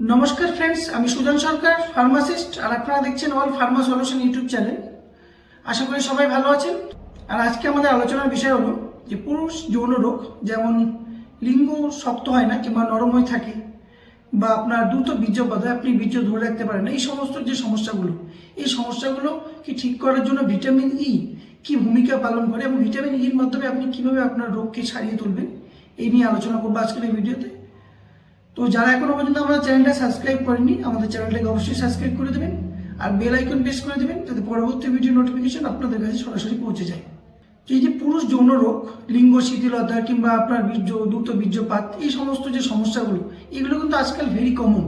নমস্কার ফ্রেন্ডস আমি সুজন সরকার ফার্মাসিস্ট আর আপনারা দেখছেন all pharma solution YouTube channel. আশা করি সবাই ভালো আছেন। আর আজকে আমাদের আলোচনার বিষয় হলো যে পুরুষ যৌন রোগ, যেমন লিঙ্গ শক্ত হয় না কিংবা নরম হয়ে থাকে, বা আপনার দ্রুত বীর্যপাত হয় আপনি বীর্য ধরে রাখতে পারেন এই সমস্ত যে সমস্যাগুলো, এই সমস্যাগুলো কি ঠিক করার জন্য ভিটামিন ই কি ভূমিকা পালন করে এবং ভিটামিন ইর মাধ্যমে আপনি কীভাবে আপনার রোগকে সারিয়ে তুলবেন, এই নিয়ে আলোচনা করব আজকের এই ভিডিওতে। তো যারা এখনও পর্যন্ত আমাদের চ্যানেলটা সাবস্ক্রাইব করেনি, আমাদের চ্যানেলটাকে অবশ্যই সাবস্ক্রাইব করে দেবেন আর বেল আইকন প্রেস করে দেবেন যাতে পরবর্তী ভিডিও নোটিফিকেশন আপনাদের কাছে সরাসরি পৌঁছে যায়। এই যে পুরুষ যৌন রোগ, লিঙ্গ, শিথিলতা কিংবা আপনার বীর্য, দ্রুত বীর্যপাত, এই সমস্ত যে সমস্যাগুলো, এগুলো কিন্তু আজকাল ভেরি কমন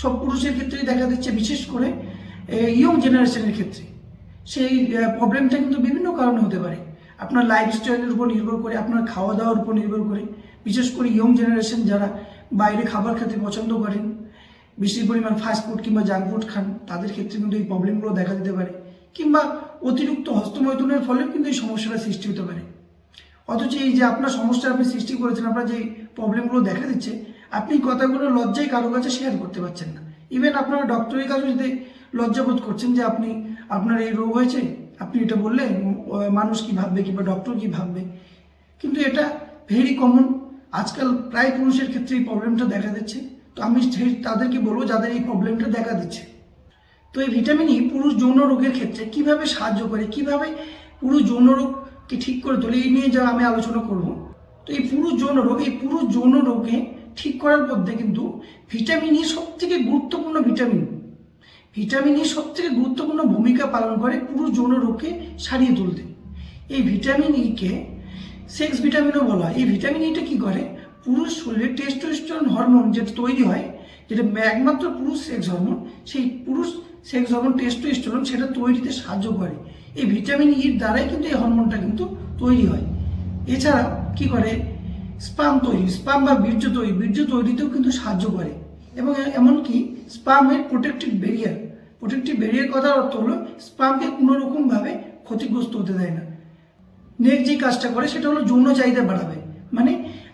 সব পুরুষের ক্ষেত্রেই দেখা দিচ্ছে, বিশেষ করে ইয়ং জেনারেশনের ক্ষেত্রে। সেই প্রবলেমটা কিন্তু বিভিন্ন কারণে হতে পারে। আপনার লাইফস্টাইলের উপর নির্ভর করে, আপনার খাওয়া দাওয়ার উপর নির্ভর করে। বিশেষ করে ইয়ং জেনারেশন যারা বাইরে খাবার খেতে পছন্দ করেন, বেশি পরিমাণ ফাস্ট ফুড কিংবা জাঙ্ক ফুড খান, তাদের ক্ষেত্রে কিন্তু এই প্রবলেমগুলো দেখা দিতে পারে। কিংবা অতিরিক্ত হস্তমৈথুনের ফলেও কিন্তু এই সমস্যাটা সৃষ্টি হতে পারে। অথচ এই যে আপনার সমস্যা আপনি সৃষ্টি করেছেন, আপনার যে প্রবলেমগুলো দেখা দিচ্ছে, আপনি কথাগুলো লজ্জায় কারও কাছে শেয়ার করতে পারছেন না। ইভেন আপনারা ডক্টরের কাছে যদি লজ্জাবোধ করছেন যে আপনি, আপনার এই রোগ হয়েছে, আপনি এটা বললে মানুষ কি ভাববে কিংবা ডক্টর কি ভাববে? কিন্তু এটা ভেরি কমন আজকাল প্রায় পুরুষের ক্ষেত্রে এই প্রবলেমটা দেখা দিচ্ছে। তো আমি সেই- তাদেরকে বলব, যাদের এই প্রবলেমটা দেখা দিচ্ছে। তো এই ভিটামিন ই পুরুষ যৌন রোগের ক্ষেত্রে কীভাবে সাহায্য করে, কীভাবে পুরুষ যৌন রোগকে ঠিক করে তোলে, এই নিয়ে যা আমি আলোচনা করব। তো এই পুরুষ যৌন রোগ, এই পুরুষ যৌন রোগে ঠিক করার মধ্যে কিন্তু ভিটামিন ই সব থেকে গুরুত্বপূর্ণ ভিটামিন ভিটামিন ই সব থেকে গুরুত্বপূর্ণ ভূমিকা পালন করে পুরুষ যৌন রোগকে সারিয়ে তুলতে। এই ভিটামিন ইকে সেক্স ভিটামিনও বলা হয়। এই ভিটামিন ইটা কি করে? পুরুষ শরীরে টেস্টোস্টেরন হরমোন যেটা তৈরি হয়, যেটা একমাত্র পুরুষ সেক্স হরমোন সেই পুরুষ সেক্স হরমোন টেস্টোস্টেরন সেটা তৈরিতে সাহায্য করে। এই ভিটামিন ইর দ্বারাই কিন্তু এই হরমোনটা কিন্তু তৈরি হয়। এছাড়া কি করে? স্পাম তৈরি স্পাম বা বীর্য তৈরি, বীর্য তৈরিতেও কিন্তু সাহায্য করে। এবং এমনকি স্পামের প্রোটেক্টিভ ব্যারিয়ার প্রোটেক্টিভ ব্যারিয়ার কথার অর্থ হলো স্পামকে কোনোরকমভাবে ক্ষতিগ্রস্ত হতে দেয় না। নেক্সট যে কাজটা করে, সেটা হলো যৌন চাহিদা বাড়াবে। মানে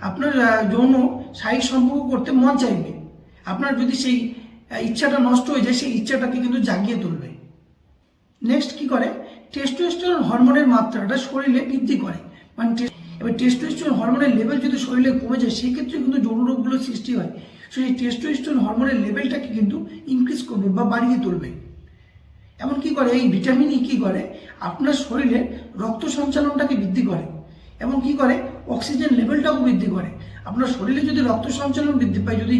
আপনার যৌন শারীরিক সম্পর্ক করতে মন চাইবে। আপনার যদি সেই ইচ্ছাটা নষ্ট হয়ে যায়, সেই ইচ্ছাটাকে কিন্তু জাগিয়ে তুলবে। নেক্সট কি করে? টেস্টোস্টেরন হরমোনের মাত্রাটা শরীরে বৃদ্ধি করে। মানে এবার টেস্টোস্টেরন হরমোনের লেভেল যদি শরীরে কমে যায়, সেক্ষেত্রে কিন্তু যৌন রোগগুলো সৃষ্টি হয়। সেই টেস্টোস্টেরন হরমোনের লেভেলটাকে কিন্তু ইনক্রিজ করবে বা বাড়িয়ে তুলবে। এমন কি করে? এই ভিটামিন ই কি করে? আপনার শরীরে রক্ত সঞ্চালনটাকে বৃদ্ধি করে। এবং কি করে? অক্সিজেন লেভেলটাও বৃদ্ধি করে। আপনার শরীরে যদি রক্ত সঞ্চালন বৃদ্ধি পায়, যদি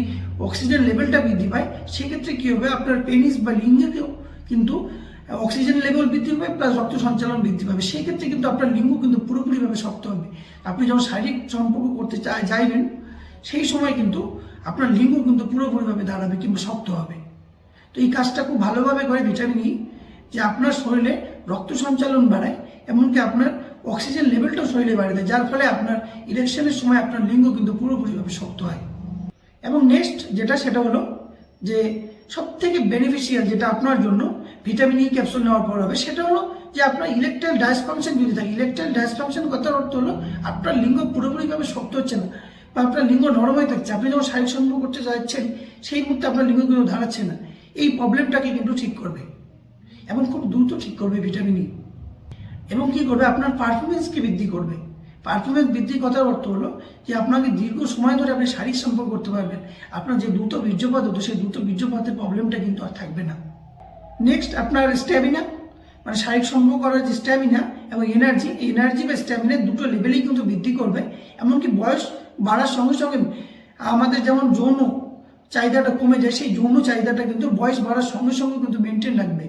অক্সিজেন লেভেলটা বৃদ্ধি পায়, সেক্ষেত্রে কি হবে? আপনার পেনিস বা লিঙ্গেতেও কিন্তু অক্সিজেন লেভেল বৃদ্ধি পাবে প্লাস রক্ত সঞ্চালন বৃদ্ধি পাবে। সেক্ষেত্রে কিন্তু আপনার লিঙ্গ কিন্তু পুরোপুরিভাবে শক্ত হবে। আপনি যখন শারীরিক সম্পর্ক করতে চাই, যাইবেন, সেই সময় কিন্তু আপনার লিঙ্গ কিন্তু পুরোপুরিভাবে দাঁড়াবে কিংবা শক্ত হবে। তো এই কাজটা খুব ভালোভাবে করে ভিটামিন ই যে আপনার শরীরে রক্ত সঞ্চালন বাড়ায়, এমনকি আপনার অক্সিজেন লেভেলটাও শরীরে বাড়িয়ে দেয়, যার ফলে আপনার ইলেকশনের সময় আপনার লিঙ্গ কিন্তু পুরোপুরিভাবে শক্ত হয়। এবং নেক্সট যেটা, সেটা হলো যে সব থেকে বেনিফিশিয়াল যেটা আপনার জন্য ভিটামিন ই ক্যাপসুল নেওয়ার পর হবে, সেটা হলো যে আপনার ইলেকট্রাল ডাইসফাংশন যদি থাকে ইলেকট্রাল ডাইসফাংশন কথার অর্থ হলো আপনার লিঙ্গ পুরোপুরিভাবে শক্ত হচ্ছে না বা আপনার লিঙ্গ নরম হয়ে থাকছে। আপনি যখন শারীরিক সম্পর্ক করতে যাচ্ছেন, সেই মুহূর্তে আপনার লিঙ্গ কিন্তু দাঁড়াচ্ছে না। এই প্রবলেমটাকে কিন্তু ঠিক করবে। এবং খুব দ্রুত ঠিক করবে ভিটামিন ই এবং কি করবে? আপনার পারফরমেন্সকে বৃদ্ধি করবে। পারফরমেন্স বৃদ্ধির কথার অর্থ হলো যে আপনাকে দীর্ঘ সময় ধরে আপনি শারীরিক সম্পর্ক করতে পারবেন। আপনার যে দ্রুত বীর্যপাত হতো, সেই দ্রুত বীর্যপাতের প্রবলেমটা কিন্তু আর থাকবে না। নেক্সট আপনার স্ট্যামিনা মানে শারীরিক সম্পর্ক করার যে স্ট্যামিনা এবং এনার্জি এনার্জি বা স্ট্যামিনা দুটো লেভেলেই কিন্তু বৃদ্ধি করবে। এমনকি বয়স বাড়ার সঙ্গে সঙ্গে আমাদের যেমন যৌন চাহিদাটা কমে যায়, সেই যৌন চাহিদাটা কিন্তু বয়স বাড়ার সঙ্গে সঙ্গে কিন্তু মেনটেন রাখবে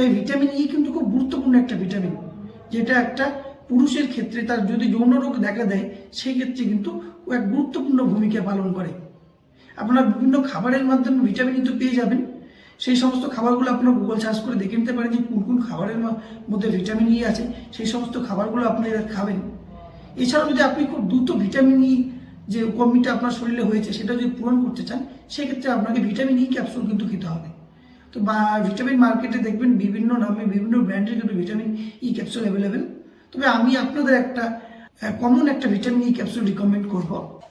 তো এই ভিটামিন ই কিন্তু খুব গুরুত্বপূর্ণ একটা ভিটামিন যেটা একটা পুরুষের ক্ষেত্রে তার যদি যৌন রোগ দেখা দেয় সেই ক্ষেত্রে কিন্তু ও এক গুরুত্বপূর্ণ ভূমিকা পালন করে। আপনারা বিভিন্ন খাবারের মাধ্যমে ভিটামিন ই তো পেয়ে যাবেন। সেই সমস্ত খাবারগুলো আপনারা গুগল সার্চ করে দেখে নিতে পারেন যে কোন কোন খাবারের মধ্যে ভিটামিন ই আছে। সেই সমস্ত খাবারগুলো আপনারা খাবেন। এছাড়াও যদি আপনি খুব দ্রুত ভিটামিন ই যে কমিটা আপনার শরীরে হয়েছে, সেটা যদি পূরণ করতে চান, সেক্ষেত্রে আপনাকে ভিটামিন ই ক্যাপসুল কিন্তু খেতে হবে। তো ভিটামিন মার্কেটে দেখবেন বিভিন্ন নামে বিভিন্ন ব্র্যান্ডের কিন্তু ভিটামিন ই ক্যাপসুল অ্যাভেলেবেল তবে আমি আপনাদের একটা কমন একটা ভিটামিন ই ক্যাপসুল রিকমেন্ড করব।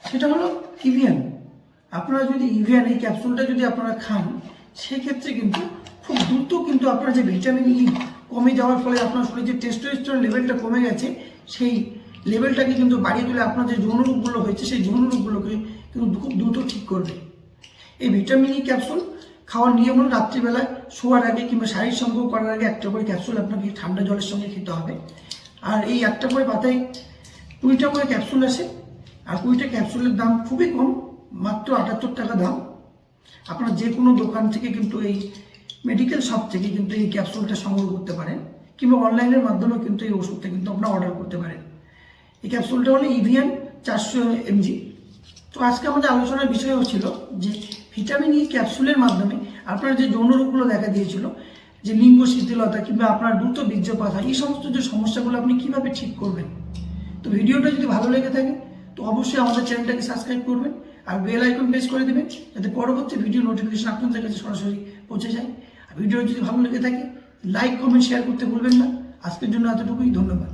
সেটা হলো ইভিয়ান আপনারা যদি ইভিয়ান এই ক্যাপসুলটা যদি আপনারা খান, সেক্ষেত্রে কিন্তু খুব দ্রুত কিন্তু আপনার যে ভিটামিন ই কমে যাওয়ার ফলে আপনার শরীরে যে টেস্টোস্টেরন লেভেলটা কমে গেছে, সেই লেভেলটাকে কিন্তু বাড়িয়ে তুলে আপনার যে যৌন রোগগুলো হয়েছে, সেই যৌন রোগগুলোকে কিন্তু খুব দ্রুত ঠিক করবে। এই ভিটামিন ই ক্যাপসুল খাওয়ার নিয়ম হলো রাত্রিবেলায় শোয়ার আগে কিংবা শারীরিক সম্পর্ক করার আগে একটা করে ক্যাপসুল আপনাকে ঠান্ডা জলের সঙ্গে খেতে হবে। আর এই একটা করে পাতায় কুড়িটা করে ক্যাপসুল আসে। আর কুড়িটা ক্যাপসুলের দাম খুবই কম, মাত্র আটাত্তর টাকা দাম। আপনারা যে কোনো দোকান থেকে কিন্তু এই মেডিকেল শপ থেকে কিন্তু এই ক্যাপসুলটা সংগ্রহ করতে পারেন, কিংবা অনলাইনের মাধ্যমে কিন্তু এই ওষুধটা কিন্তু আপনারা অর্ডার করতে পারেন। এই ক্যাপসুলটা হলো ইভিএন চারশো এমজি তো আজকে আমাদের আলোচনার বিষয় হচ্ছিল যে ভিটামিন ই ক্যাপসুলের মাধ্যমে আপনার যে যৌন রোগগুলো দেখা দিয়েছিল, যে লিঙ্গ শিথিলতা কিংবা আপনার দ্রুত বীর্যপাত এই সমস্ত যে সমস্যাগুলো আপনি কীভাবে ঠিক করবেন? তো ভিডিওটা যদি ভালো লেগে থাকে, তো অবশ্যই আমাদের চ্যানেলটাকে সাবস্ক্রাইব করবেন আর বেল আইকন প্রেস করে দেবেন, যাতে পরবর্তী ভিডিও নোটিফিকেশন আপনাদের কাছে সরাসরি পৌঁছে যায়। আর ভিডিও যদি ভালো লেগে থাকে লাইক কমেন্ট শেয়ার করতে ভুলবেন না। আজকের জন্য এতটুকুই, ধন্যবাদ।